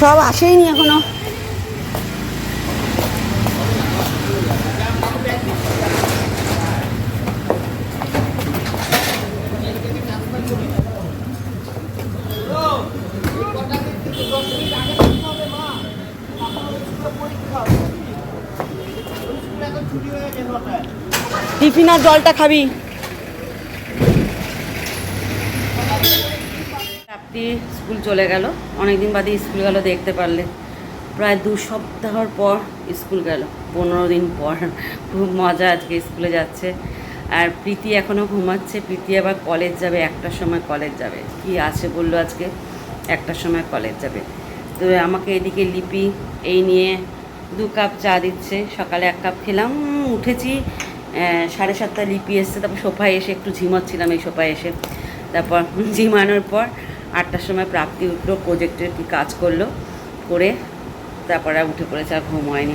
সব আসেইনি এখনও। টিফিন আর জলটা খাবি। রাপ্তি স্কুল চলে গেল। অনেকদিন বাদে স্কুল গেল দেখতে পারলে। প্রায় দু সপ্তাহর পর স্কুল গেল। পনেরো দিন পর। খুব মজা আজকে স্কুলে যাচ্ছে। আর প্রীতি এখনও ঘুমাচ্ছে। প্রীতি আবার কলেজ যাবে। একটার সময় কলেজ যাবে। কি আছে বলল আজকে? একটার সময় কলেজ যাবে। তো আমাকে এদিকে লিপি, এই নিয়ে দু কাপ চা দিচ্ছে। সকালে এক কাপ খেলাম। উঠেছি। সাড়ে সাতটা লিপি এসছে। তারপর সোফায় এসে একটু ঝিমাচ্ছিলাম এই সোফায় এসে। তারপর ঝিমানোর পর আটটার সময় প্রাপ্তি উঠল প্রজেক্টের কি কাজ করল, করে তারপরে উঠে পড়েছে আর ঘুম হয়নি।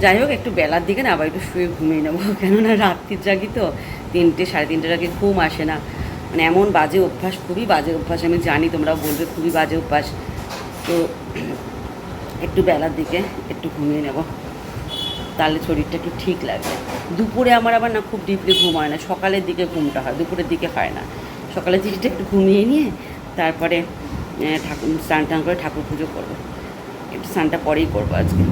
যাই হোক, একটু বেলার দিকে না আবার একটু শুয়ে ঘুমিয়ে নেব, কেননা রাত্রির জাগি তো তিনটে, সাড়ে তিনটের আগে ঘুম আসে না। মানে এমন বাজে অভ্যাস, খুবই বাজে অভ্যাস, আমি জানি তোমরা বলবে, খুবই বাজে অভ্যাস। তো একটু বেলার দিকে একটু ঘুমিয়ে নেব। তাহলে শরীরটা একটু ঠিক লাগবে। দুপুরে আমার আবার না খুব ডিপলি ঘুম হয় না, সকালের দিকে ঘুমটা হয়, দুপুরের দিকে হয় না। সকালের দিকটা একটু ঘুমিয়ে নিয়ে তারপরে ঠাকুর স্নান টান করে ঠাকুর পুজো করব। একটু স্নানটা পরেই করব আজকে।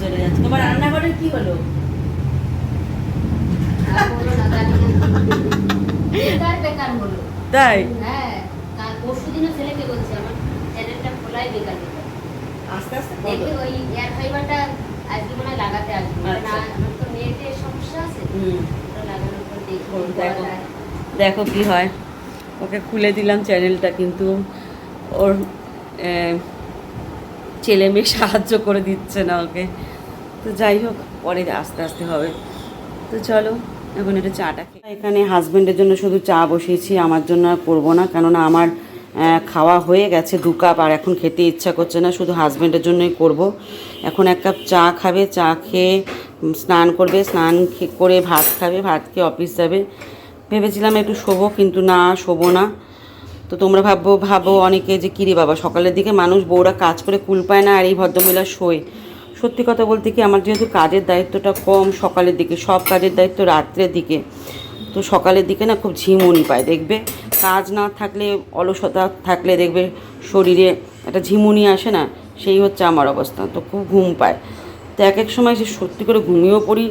চলে যাচ্ছে। তোমার রান্নাঘরের কি হলো? বেকার বেকার হলো। তাই? হ্যাঁ পরশু দিনও ছেলেকে বলছি আমার চ্যানেলটা খোলাই বেকার বেকার। আস্তে আস্তে দেখে ওই এয়ার ফাইবারটা আজকে মনে লাগাতে আসবে। মানে না আচ্ছা। আমার তো নেটের সমস্যা আছে। দেখি, দেখো। কি হয়। ওকে খুলে দিলাম চ্যানেলটা, কিন্তু ওর ছেলে মেয়ে সাহায্য করে দিচ্ছে না ওকে। তো যাই হোক, পরে আস্তে আস্তে হবে। তো চলো, এখন একটু চাটা খেয়ে এখানে হাজব্যান্ডের জন্য শুধু চা বসিয়েছি, আমার জন্য আর করব না, কেননা আমার খাওয়া হয়ে গেছে দু কাপ, আর এখন খেতে ইচ্ছা করছে না, শুধু হাজব্যান্ডের জন্যই করব। এখন এক কাপ চা খাবে, চা খেয়ে স্নান করবে, স্নান করে ভাত খাবে, ভাত খেয়ে অফিস যাবে। ভেবেছিলাম একটু শোবো, কিন্তু না, শোবো না। তো তোমরা ভাববো ভাবো অনেকে যে, কিরে বাবা, সকালের দিকে মানুষ বউরা কাজ করে কুল পায় না আর এই ভদ্রমহিলা শোয়। সত্যি কথা বলতে কি, আমার যেহেতু কাজের দায়িত্বটা কম সকালের দিকে, সব কাজের দায়িত্ব রাত্রের দিকে। তো সকালের দিকে না খুব ঝিমুনি পায়, দেখবে? কাজ না থাকলে, অলসতা থাকলে দেখবে শরীরে একটা ঝিমুনি আসে না, সেই হচ্ছে আমার অবস্থা। তো খুব ঘুম পায়। তো এক এক সময় সে সত্যি করে ঘুমিয়েও পড়ি,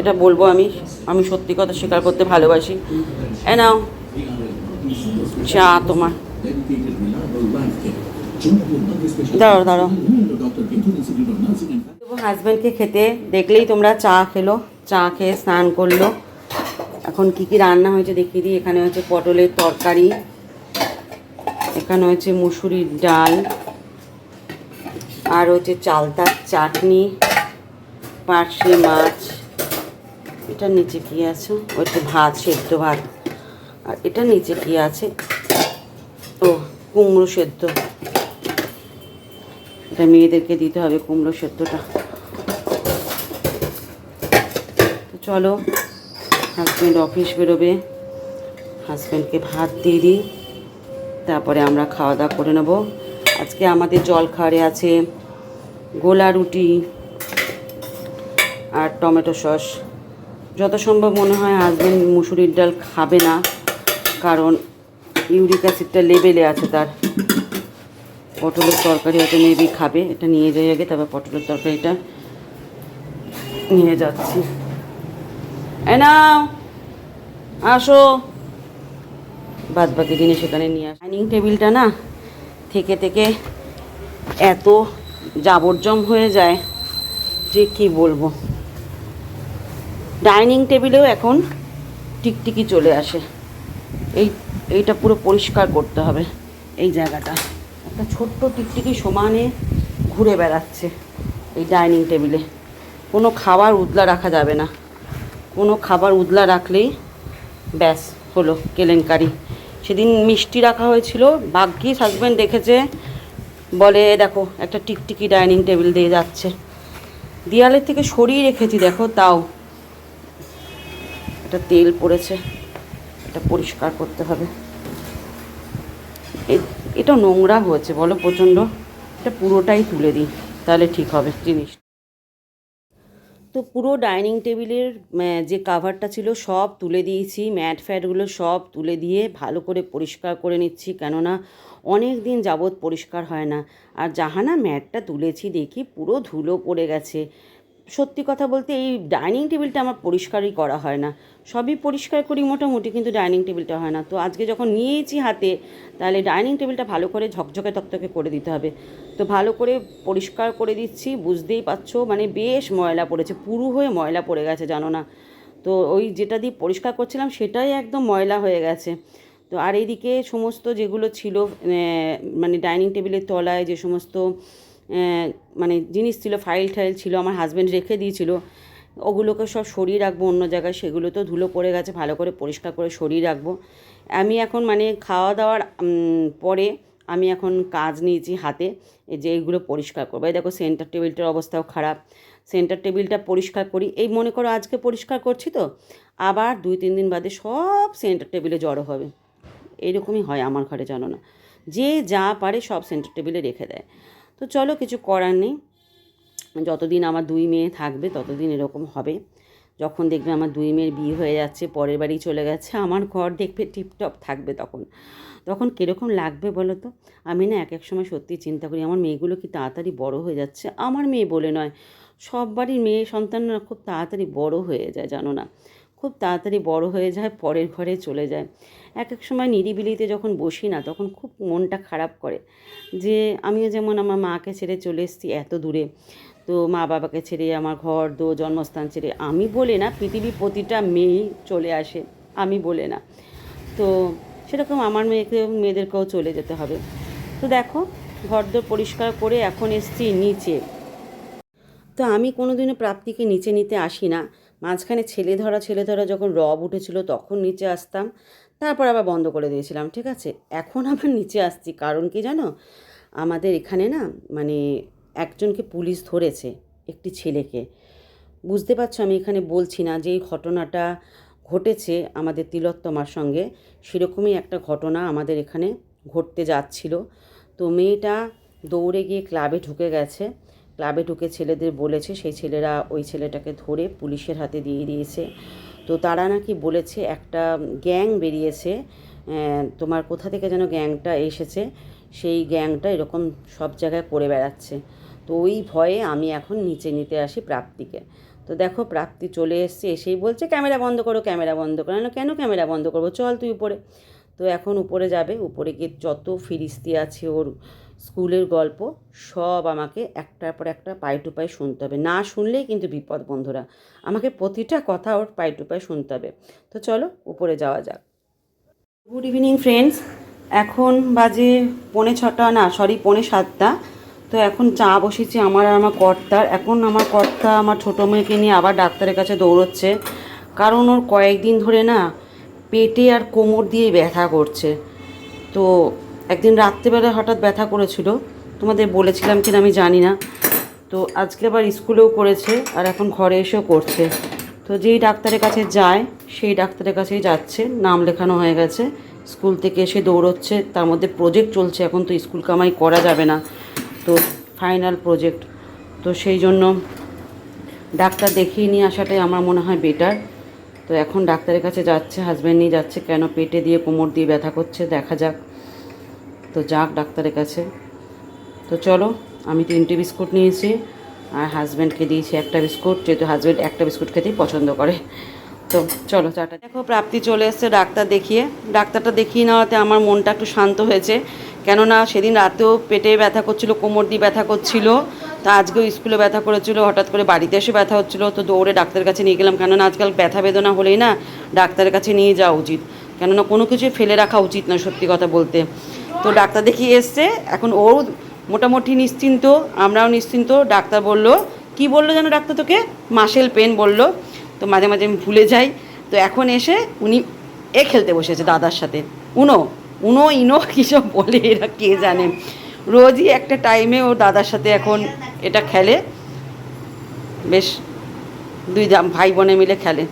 এটা বলব আমি আমি সত্যি কথা স্বীকার করতে ভালোবাসি। এ নাও, চা তোমার। দাঁড়াও দাঁড়াও। হাজব্যান্ডকে খেতে দেখলেই তোমরা চা খেলো, চা খেয়ে স্নান করল। এখন কি কি রান্না হয়েছে দেখিয়ে দিই, এখানে হচ্ছে পটলের তরকারি, এখানে হচ্ছে মুসুরির ডাল, আর হচ্ছে চালতার চাটনি। পার্শে মাছ এটার নিচে কি আছে? হচ্ছে ভাত, সেদ্ধ ভাত। আর এটা নিচে কি আছে? ও, কুমড়ো সেদ্ধ। এটা মেয়েদেরকে দিতে হবে কুমড়ো সেদ্ধটা। তো চলো হাজব্যান্ড অফিস বেরোবে। হাজব্যান্ডকে ভাত দিয়ে দিই। তারপরে আমরা খাওয়া দাওয়া করে নেব। আজকে আমাদের জল খাওয়ারে আছে গোলা রুটি। আর টমেটো সস। যত সম্ভব মনে হয় হাজব্যান্ড মুসুরির ডাল খাবে না, কারণ ইউরিক অ্যাসিডটা লেভেলে আছে তার। পটলের তরকারি হয়তো মেবি খাবে, এটা নিয়ে যাই আগে, তারপর পটলের তরকারিটা নিয়ে যাচ্ছি। নাও, আসো। বাদ বাকি জিনিস এখানে নিয়ে ডাইনিং টেবিলটা না থেকে থেকে এত জাবরজম হয়ে যায় যে কি বলব। ডাইনিং টেবিলেও এখন টিকটিকি চলে আসে। এই, এইটা পুরো পরিষ্কার করতে হবে এই জায়গাটা। একটা ছোট্ট টিকটিকি সমানে ঘুরে বেড়াচ্ছে এই ডাইনিং টেবিলে। কোনো খাবার উদলা রাখা যাবে না। কোনো খাবার উদলা রাখলেই ব্যাস হলো কেলেঙ্কারি। সেদিন মিষ্টি রাখা হয়েছিল। ভাগ্যিস হাজব্যান্ড দেখেছে, বলে, দেখো, একটা টিকটিকি ডাইনিং টেবিল দিয়ে যাচ্ছে। দেয়ালের থেকে সরিয়ে রেখেছি, দেখো, তাও। এটা তেল পড়েছে, এটা পরিষ্কার করতে হবে। এটা নোংরা হয়েছে, বলো প্রচণ্ড। এটা পুরোটাই তুলে দিই, তাহলে ঠিক হবে জিনিস। তো পুরো ডাইনিং টেবিলের যে কাভারটা ছিল সব তুলে দিয়েছি, ম্যাট ফ্যাটগুলো সব তুলে দিয়ে ভালো করে পরিষ্কার করে নিচ্ছি, কেননা অনেক দিন যাবৎ পরিষ্কার হয় না। আর জাহানা ম্যাটটা তুলেছি দেখি পুরো ধুলো পড়ে গেছে। সত্যি কথা বলতে এই ডাইনিং টেবিলটা আমার পরিষ্কারই করা হয় না। সবই পরিষ্কার করি মোটামুটি, কিন্তু ডাইনিং টেবিলটা হয় না। তো আজকে যখন নিয়েছি হাতে, তাহলে ডাইনিং টেবিলটা ভালো করে ঝকঝকে তকতকে করে দিতে হবে। তো ভালো করে পরিষ্কার করে দিচ্ছি, বুঝতেই পারছ? মানে বেশ ময়লা পড়েছে, পুরু হয়ে ময়লা পড়ে গেছে, জানো না। তো ওই যেটা দিয়ে পরিষ্কার করছিলাম, সেটাই একদম ময়লা হয়ে গেছে। তো আর এইদিকে সমস্ত যেগুলো ছিল মানে ডাইনিং টেবিলের তলায় যে সমস্ত মানে জিনিস ছিল ফাইল টাইল ছিল, আমার হাজব্যান্ড রেখে দিয়েছিল, ওগুলোকে সব সরিয়ে রাখব, অন্য জায়গায় সেগুলো তো ধুলো পড়ে গেছে, ভালো করে পরিষ্কার করে সরিয়ে রাখব। আমি এখন মানে খাওয়া দাওয়ার পরে আমি এখন কাজ নিয়েছি হাতে যে এইগুলো পরিষ্কার করব। এই দেখো সেন্টার টেবিলটার অবস্থাও খারাপ। সেন্টার টেবিলটা পরিষ্কার করি। এই মনে করো আজকে পরিষ্কার করছি তো, আবার দুই, তিন দিন বাদে সব সেন্টার টেবিলে জড়ো হবে। এইরকমই হয় আমার ঘরে, জানো না। যে যা পারে সব সেন্টার টেবিলে রেখে দেয়। তো চলো কিছু করার নেই। যতদিন আমার দুই মেয়ে থাকবে, ততদিন এরকম হবে। যখন দেখবে আমার দুই মেয়ের বিয়ে হয়ে যাচ্ছে, পরের বাড়ি চলে গেছে, আমার ঘর দেখবে টিপটপ থাকবে তখন। তখন কীরকম লাগবে বলো তো? আমি না এক এক সময় সত্যি চিন্তা করি, আমার মেয়েগুলো কি তাড়াতাড়ি বড় হয়ে যাচ্ছে? আমার মেয়ে বলে নয়, সব বাড়ির মেয়ে সন্তানরা খুব তাড়াতাড়ি বড় হয়ে যায়, জানো না। খুব তাড়াতাড়ি বড় হয়ে যায়, পরের ঘরে চলে যায়। এক এক সময় নিরিবিলিতে যখন বসি না, তখন খুব মনটা খারাপ করে যে, আমিও যেমন আমার মাকে ছেড়ে চলে এসেছি এত দূরে। তো মা বাবাকে ছেড়ে, আমার ঘর দো জন্মস্থান ছেড়ে, আমি বলে না, পৃথিবীর প্রতিটা মেয়েই চলে আসে, আমি বলে না। তো সেরকম আমার মেয়েকে মেয়েদেরকেও চলে যেতে হবে। তো দেখো ঘর ঘরদোর পরিষ্কার করে এখন এসছি নিচে। তো আমি কোনোদিনও প্রাপ্তিকে নিচে নিতে আসি না। মাঝখানে ছেলে ধরা ছেলে ধরা যখন রব উঠেছিল তখন নিচে আসতাম। তারপর আবার বন্ধ করে দিয়েছিলাম, ঠিক আছে? এখন আবার নিচে আসছি, কারণ কি জানো? আমাদের এখানে না মানে একজনকে পুলিশ ধরেছে, একটি ছেলেকে। বুঝতে পারছ আমি এখানে বলছি না যে এই ঘটনাটা ঘটেছে আমাদের তিলোত্তমার সঙ্গে। সেরকমই একটা ঘটনা আমাদের এখানে ঘটতে যাচ্ছিল। তো মেয়েটা দৌড়ে গিয়ে ক্লাবে ঢুকে গেছে। ক্লাবে ঢুকে ছেলেদের বলেছে, সেই ছেলেরা ওই ছেলেটাকে ধরে পুলিশের হাতে দিয়ে দিয়েছে। তো তারা নাকি বলেছে, একটা গ্যাং বেরিয়েছে তোমার কোথা থেকে যেন গ্যাংটা এসেছে? সেই গ্যাংটা এরকম সব জায়গায় করে বেড়াচ্ছে। তো ওই ভয়ে আমি এখন নিচে নিতে আসি প্রাপ্তিকে। তো দেখো, প্রাপ্তি চলে এসছে, এসেই বলছে, ক্যামেরা বন্ধ করো, ক্যামেরা বন্ধ করো। কেন ক্যামেরা বন্ধ করব? চল তুই উপরে। তো এখন উপরে যাবে, উপরে গিয়ে যত ফিরিস্তি আছে ওর স্কুলের গল্প সব আমাকে একটার পর একটা পাই টু পাই শুনতে হবে। না শুনলেই কিন্তু বিপদ, বন্ধুরা। আমাকে প্রতিটা কথা ওর পাই টু পাই শুনতে হবে। তো চলো, উপরে যাওয়া যাক। গুড ইভিনিং ফ্রেন্ডস এখন বাজে পৌনে ছটা, না সরি পৌনে সাতটা। তো এখন চা বসেছি আমার আর আমার কর্তার। এখন আমার কর্তা আমার ছোটো মেয়েকে নিয়ে আবার ডাক্তারের কাছে দৌড়চ্ছে। কারণ ওর কয়েকদিন ধরে না পেটে আর কোমর দিয়ে ব্যথা করছে। তো একদিন রাত্রেবেলা হঠাৎ ব্যথা করেছিল। তোমাদের বলেছিলাম কিনা আমি জানি না। তো আজকে আবার স্কুলেও করেছে আর এখন ঘরে এসেও করছে। তো যেই ডাক্তারের কাছে যায়, সেই ডাক্তারের কাছেই যাচ্ছে। নাম লেখানো হয়ে গেছে। স্কুল থেকে এসে দৌড়চ্ছে। তার মধ্যে প্রজেক্ট চলছে। এখন তো স্কুল কামাই করা যাবে না। তো ফাইনাল প্রজেক্ট তো সেই জন্য ডাক্তার দেখিয়ে নিয়ে আসাটাই আমার মনে হয় বেটার তো এখন ডাক্তারের কাছে যাচ্ছে হাজব্যান্ড নিয়ে যাচ্ছে। কেন পেটে দিয়ে কোমর দিয়ে ব্যথা করছে? দেখা যাক। তো যাক ডাক্তারের কাছে। তো চলো, আমি তিনটে বিস্কুট নিয়েছি, আর হাজব্যান্ডকে দিয়েছি একটা বিস্কুট, যেহেতু হাজব্যান্ড একটা বিস্কুট খেতেই পছন্দ করে। তো চলো চাটা দেখো, প্রাপ্তি চলে এসছে ডাক্তার দেখিয়ে। ডাক্তারটা দেখিয়ে নেওয়াতে আমার মনটা একটু শান্ত হয়েছে। কেননা সেদিন রাতেও পেটে ব্যথা করছিল, কোমর দিয়ে ব্যথা করছিল, তা আজকেও স্কুলে ব্যথা করেছিল, হঠাৎ করে বাড়িতে এসে ব্যথা হচ্ছিল, তো দৌড়ে ডাক্তারের কাছে নিয়ে গেলাম। কেননা আজকাল ব্যথা বেদনা হলেই না, ডাক্তারের কাছে নিয়ে যাওয়া উচিত। কেননা কোনো কিছু ফেলে রাখা উচিত না সত্যি কথা বলতে। তো ডাক্তার দেখিয়ে এসছে। এখন ও মোটামুটি নিশ্চিন্ত, আমরাও নিশ্চিন্ত। ডাক্তার বলল, কি বলল যেন ডাক্তার তোকে? মাসেল পেন বলল। তো মাঝে মাঝে আমি ভুলে যাই। তো এখন এসে উনি এ খেলতে বসেছে দাদার সাথে। উনো উনো, ইনো কীসব বলে এরা, কে জানে? রোজই একটা টাইমে ও দাদার সাথে এখন এটা খেলে। বেশ দুই ভাই বোনে মিলে খেলে।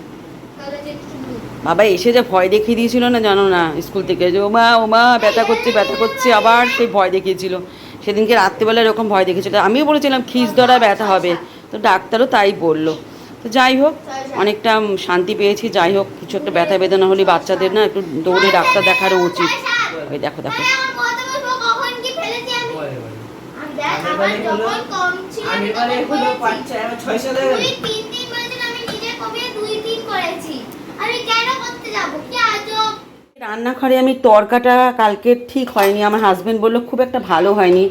বাবা এসে যে ভয় দেখিয়ে দিয়েছিল না জানো না স্কুল থেকে? যে ও মা ও মা ব্যথা করছে ব্যথা করছে আবার সেই ভয় দেখিয়েছিল। সেদিনকে রাত্রিবেলা এরকম ভয় দেখেছিল আমিও বলেছিলাম খিস ধরা ব্যথা হবে। তো ডাক্তারও তাই বলল। তো যাই হোক অনেকটা শান্তি পেয়েছি। যাই হোক কিছু একটা ব্যথা বেদনা হলে বাচ্চাদের না একটু দৌড়ে ডাক্তার দেখারও উচিত। ওই দেখো দেখো। ছয় সালে রান্নাঘরে আমি তরকাটা কালকে ঠিক হয়নি। আমার হাজবেন্ড বলল, খুব একটা ভালো হয়নি।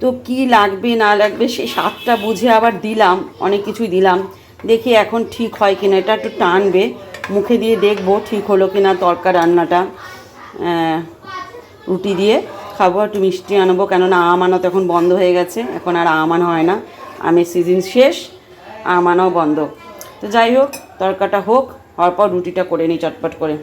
তো কি লাগবে, না লাগবে সেই স্বাদটা বুঝে আবার দিলাম। অনেক কিছুই দিলাম। দেখি এখন ঠিক হয় কিনা। এটা একটু টানবে। মুখে দিয়ে দেখব ঠিক হলো কিনা তরকা রান্নাটা। রুটি দিয়ে খাব, একটু মিষ্টি আনব। কেননা আম আনা তো এখন বন্ধ হয়ে গেছে। এখন আর আম আনা হয় না। আমের সিজন শেষ, আম আনাও বন্ধ। তো যাই হোক, তরকাটা হোক। হওয়ার পর রুটিটা করে নিই চটপট করে।